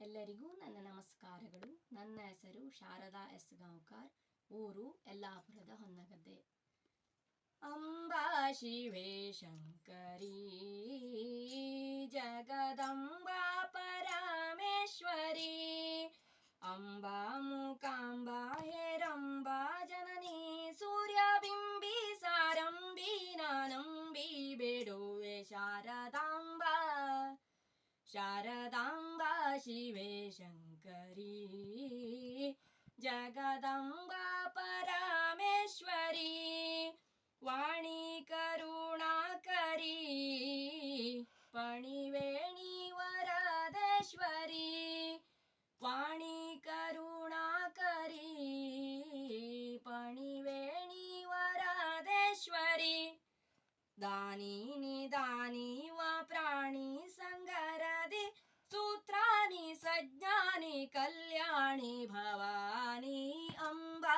ಎಲ್ಲರಿಗೂ ನನ್ನ ನಮಸ್ಕಾರಗಳು. ನನ್ನ ಹೆಸರು ಶಾರದಾ ಎಸ್ ಗಾಂವ್ಕರ್. ಊರು ಯಲ್ಲಾಪುರದ ಹೊನ್ನಗದ್ದೆ. ಅಂಬಾ ಶಿವೇ ಶಂಕರಿ ಜಗದಂಬಾ ಪರಮೇಶ್ವರಿ. ಅಂಬಾ ಮೂಕಾಂಬಾ ಹೇರಂಬಾ ಜನನಿ ಸೂರ್ಯಬಿಂಬಿ ಸಾರಂಬಿ ನಾನಂಬಿ ಬೇಡುವೆ ಶಾರದಾಂಬಾ. ಶಾರದಾಂಬಾ शिवे शङ्करी। जगदम्बा परामेश्वरी। वाणी करुणाकरी पणिवेणी वरदेश्वरी वाणी करुणाकरी पणिवेणी वरदेश्वरी वरादेश्वरी दानि नि कल्याणी भवानी अम्बा।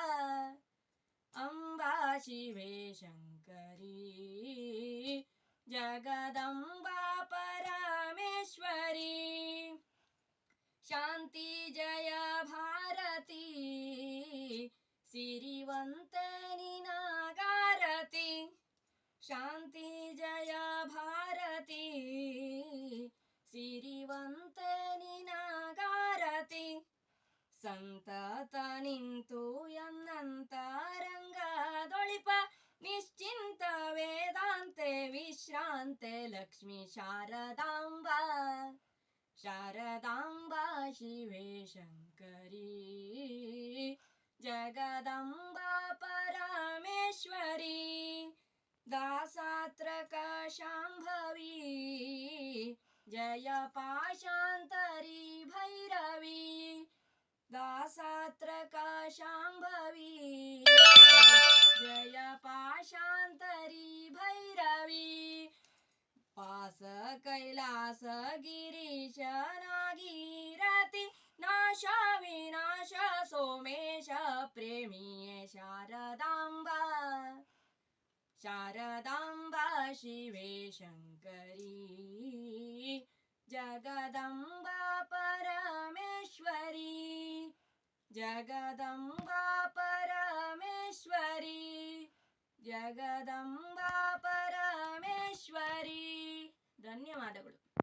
अम्बा शिवे शङ्करी। जगदम्बा परमेश्वरी। शान्ति जय भारती। सिरिवन्तनि नागारति। शान्ति वंदे लक्ष्मी शारदाम्बा शारदाम्बा शिवे शङ्करी जगदम्बा परामेश्वरी दासात्रकशाम्भवी जय पाशान्तरी भैरवी कैलास कैलास गिरीशनागिरति नाश विनाश सोमेश प्रेमीये शारदाम्बा। शारदाम्बा शिवे शङ्करी, जगदम्बा परमेश्वरी जगदम्बा परमेश्वरी जगदम्बा परमेश्वरी। ಧನ್ಯವಾದಗಳು.